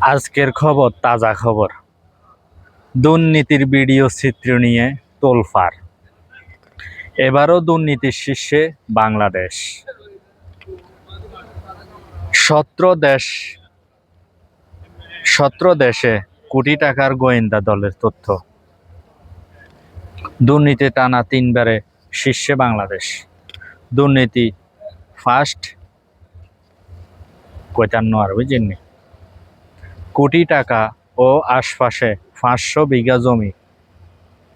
আজকের খবর, তাজা খবর। দুর্নীতির ভিডিও চিত্র নিয়ে তোলফার। এবারও দুর্নীতির শীর্ষে বাংলাদেশ। সতেরো দেশ, সতেরো দেশে কোটি টাকার গোয়েন্দা দলের তথ্য। দুর্নীতি টানা তিনবারে শীর্ষে বাংলাদেশ। দুর্নীতি ফার্স্ট কয়তান্ন আর, বুঝেননি? কোটি টাকা ও আশপাশে পাঁচশো বিঘা জমি,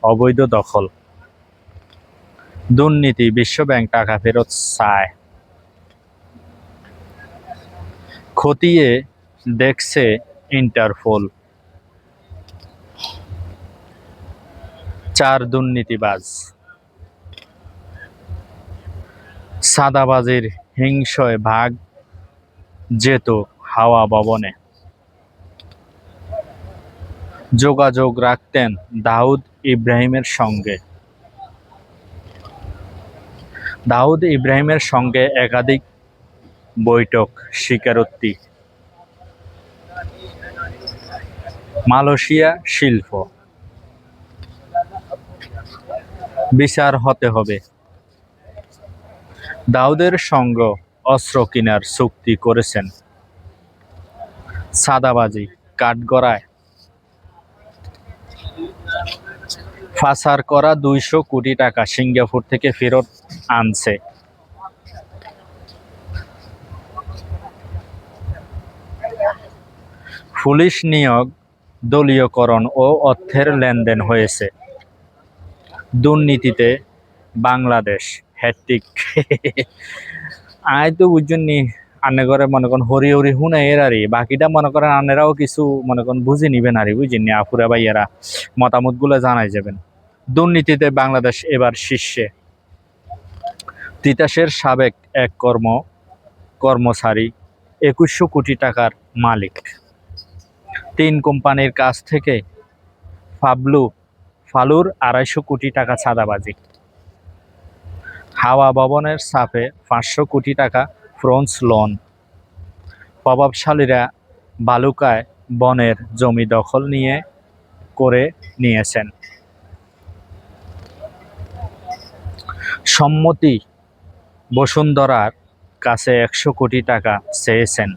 অবৈধ দখল। দুর্নীতি বিশ্বব্যাংক টাকা ফেরত চায়। খতিয়ে দেখছে ইন্টারপোল। চার দুর্নীতিবাজ। সাদাবাজির হিংসয় ভাগ যেত হাওয়া ভবনে। যোগাযোগ রাখতেন দাউদ ইব্রাহিমের সঙ্গে। দাউদ ইব্রাহিমের সঙ্গে একাধিক বৈঠক, স্বীকারোক্তি। মালয়েশিয়া শিল্প। বিচার হতে হবে। দাউদের সঙ্গ অস্ত্র কেনার চুক্তি করেছেন। সাদাবাজি, কাঠগড়ায় পাচার করা দুইশো কোটি টাকা সিঙ্গাপুর থেকে ফেরত আনছে। পুলিশ নিয়োগ, দলীয়করণ ও অর্থের লেনদেন হয়েছে। দুর্নীতিতে বাংলাদেশ হ্যাট্রিক আয় তো বুঝুননি আনে করে মনে করেন হরি হরি হুনে এর আরে বাকিটা মনে করেন আনেরাও কিছু মনে করেন বুঝে নিবেন আরে বুঝেননি আপুরা ভাইয়ারা মতামতগুলো জানাই যাবেন। দুর্নীতিতে বাংলাদেশ এবার শীর্ষে। তিতাসের সাবেক এক কর্ম, কর্মচারী, একুশশো কোটি টাকার মালিক। তিন কোম্পানির কাছ থেকে ফাবলু, ফালুর আড়াইশো কোটি টাকা ছাদাবাজি হাওয়া ভবনের সাপে পাঁচশো কোটি টাকা ফ্রন্স লন। প্রভাবশালীরা বালুকায় বনের জমি দখল নিয়ে করে নিয়েছেন। সম্মতি বসুন্ধরার কাছে একশো কোটি টাকা চেয়েছেন।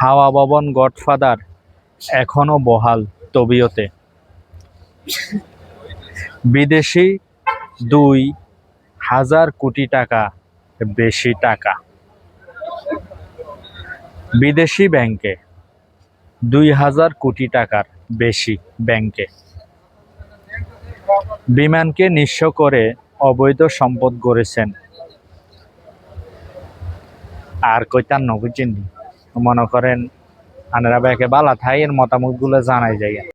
হাওয়া ভবন গডফাদার এখনও বহাল তবিয়তে। বিদেশি দুই হাজার কোটি টাকা বেশি টাকা। বিদেশি ব্যাংকে দুই হাজার কোটি টাকার বেশি ব্যাংকে। বিমানকে নিঃস্ব করে অবৈধ সম্পদ গড়েছেন। আর কইতার নবুঝেননি মনে করেন, আনারা ব্যাকে বালা থাই এর মতামতগুলো জানাই যায়